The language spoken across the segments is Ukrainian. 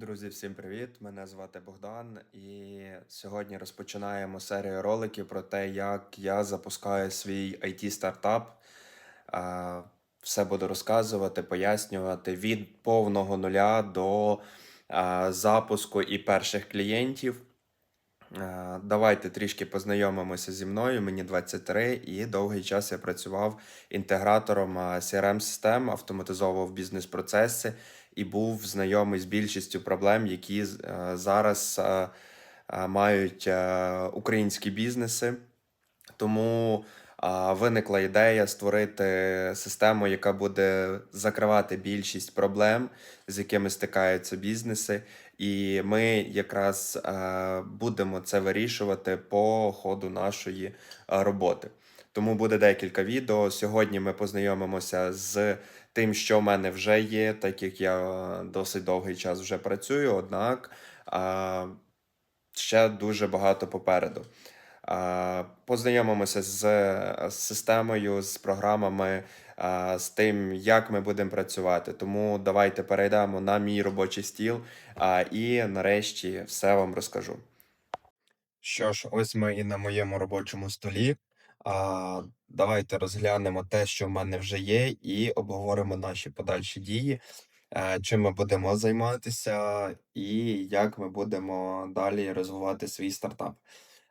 Друзі, всім привіт! Мене звати Богдан, і сьогодні розпочинаємо серію роликів про те, як я запускаю свій IT стартап. Все буду розказувати, пояснювати від повного нуля до запуску і перших клієнтів. Е, Давайте трішки познайомимося зі мною. Мені 23, і довгий час я працював інтегратором е, CRM-систем, автоматизовував бізнес-процеси і був знайомий з більшістю проблем, які е, зараз мають українські бізнеси. Тому виникла ідея створити систему, яка буде закривати більшість проблем, з якими стикаються бізнеси. І ми якраз е, будемо це вирішувати по ходу нашої е, роботи. Тому буде декілька відео. Сьогодні ми познайомимося з тим, що в мене вже є, так як я досить довгий час вже працюю, однак ще дуже багато попереду. Познайомимося з з системою, з програмами, з тим, як ми будемо працювати. Тому давайте перейдемо на мій робочий стіл, і нарешті все вам розкажу. Що ж, ось ми і на моєму робочому столі. А, Давайте розглянемо те, що в мене вже є, і обговоримо наші подальші дії, е, чим ми будемо займатися, і як ми будемо далі розвивати свій стартап.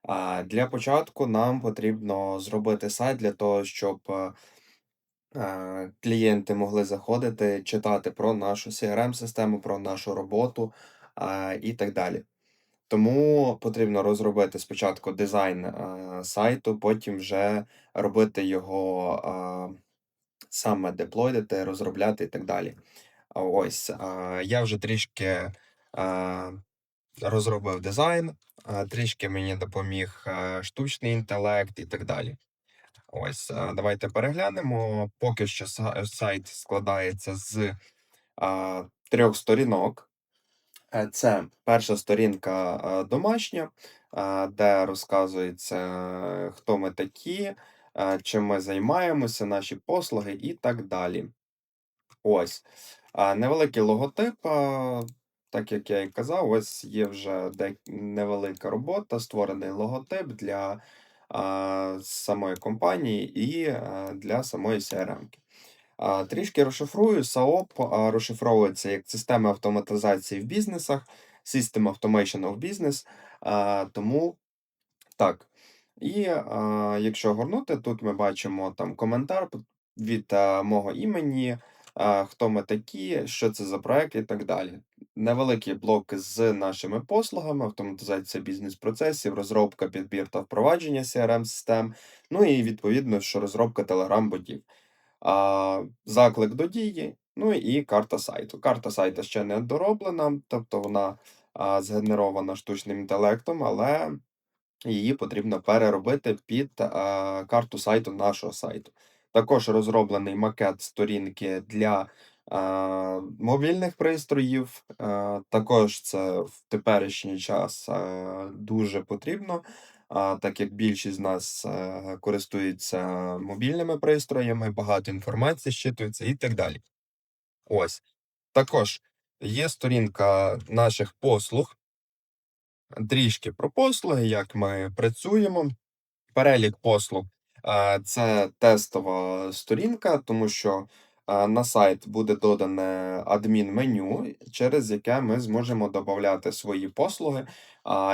А, Для початку нам потрібно зробити сайт для того, щоб е, е, клієнти могли заходити, читати про нашу CRM-систему, про нашу роботу і так далі. Тому потрібно розробити спочатку дизайн е, сайту, потім вже робити його саме деплойдити, розробляти і так далі. Ось я вже трішки розробив дизайн, трішки мені допоміг е, штучний інтелект і так далі. Ось, давайте переглянемо. Поки що сайт складається з трьох сторінок. Е, Це перша сторінка домашня, де розказується, е, хто ми такі, чим ми займаємося, наші послуги і так далі. Ось. Невеликий логотип, так як я і казав, ось є вже невелика робота, створений логотип для а, самої компанії і а, для самої CRM-ки. А, Трішки розшифрую. А, розшифровується як система автоматизації в бізнесах, System Automation of Business. А, Тому так. І а, якщо горнути, тут ми бачимо там коментар від а, мого імені, хто ми такі, що це за проект і так далі. Невеликий блок з нашими послугами, автоматизація бізнес-процесів, розробка, підбір та впровадження CRM-систем, ну і відповідно, що розробка Telegram-ботів. Заклик до дії, ну і карта сайту. Карта сайту ще не дороблена, тобто вона а, згенерована штучним інтелектом, але її потрібно переробити під а, карту сайту нашого сайту. Також розроблений макет сторінки для а, мобільних пристроїв. А, також це в теперішній час а, дуже потрібно, а, так як більшість з нас а, користуються мобільними пристроями, багато інформації щитується і так далі. Ось. Також є сторінка наших послуг, трішки про послуги, як ми працюємо. Перелік послуг це тестова сторінка, тому що на сайт буде додане адмін-меню, через яке ми зможемо додати свої послуги,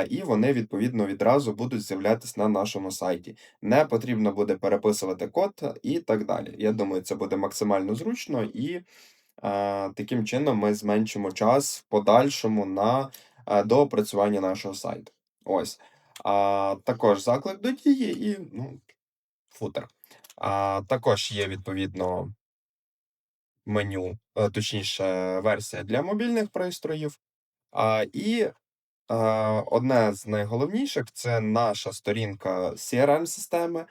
і вони відповідно відразу будуть з'являтися на нашому сайті. Не потрібно буде переписувати код і так далі. Я думаю, це буде максимально зручно і таким чином ми зменшимо час в подальшому на доопрацювання нашого сайту. Ось. А, також заклик до дії і ну, футер. А, також є відповідно меню, е, точніше, версія для мобільних пристроїв. А, і а, одне з найголовніших це наша сторінка CRM-системи,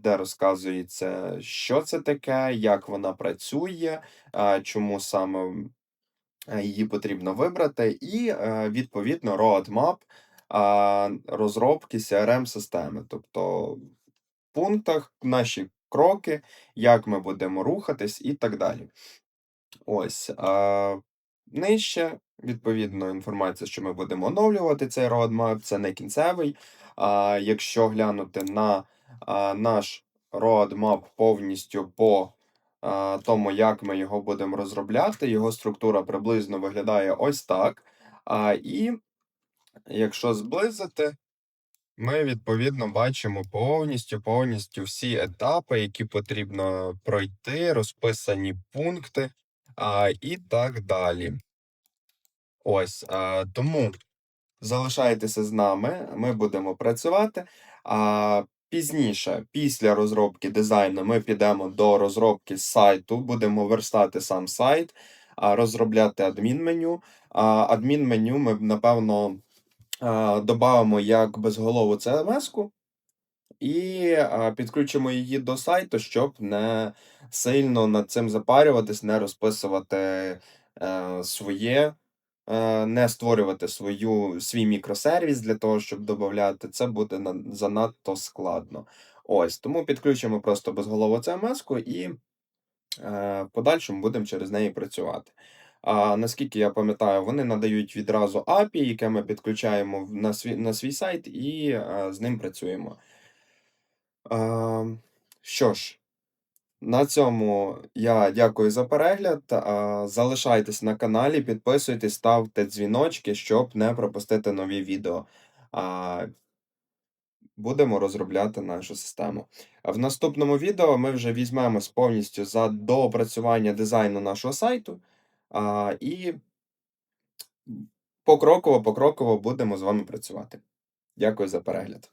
де розказується, що це таке, як вона працює, а, чому саме е, її потрібно вибрати, і е, відповідно roadmap розробки CRM-системи. Тобто в пунктах наші кроки, як ми будемо рухатись і так далі. Ось. А, нижче Відповідно, інформація, що ми будемо оновлювати цей roadmap, це не кінцевий. А, якщо глянути на а, наш roadmap повністю по а, тому, як ми його будемо розробляти, його структура приблизно виглядає ось так. А, і якщо зблизити, ми відповідно бачимо повністю, повністю всі етапи, які потрібно пройти, розписані пункти а, і так далі. Ось, а, тому залишайтеся з нами, ми будемо працювати. А пізніше, після розробки дизайну, ми підемо до розробки сайту, будемо верстати сам сайт, розробляти адмінменю. Адмінменю ми, напевно, додамо як безголову CMS-ку і підключимо її до сайту, щоб не сильно над цим запарюватись, не розписувати е, своє, е, не створювати свою, свій мікросервіс для того, щоб додати. Це буде занадто складно. Ось, тому підключимо просто безголову CMS-ку і е, в подальшому будемо через неї працювати. А наскільки я пам'ятаю, вони надають відразу API, яке ми підключаємо на свій, на свій сайт і е, з ним працюємо. А, що ж, на цьому я дякую за перегляд. А, залишайтесь на каналі, підписуйтесь, ставте дзвіночки, щоб не пропустити нові відео. А, будемо розробляти нашу систему. В наступному відео ми вже візьмемось повністю за доопрацювання дизайну нашого сайту. А, і покроково, покроково будемо з вами працювати. Дякую за перегляд.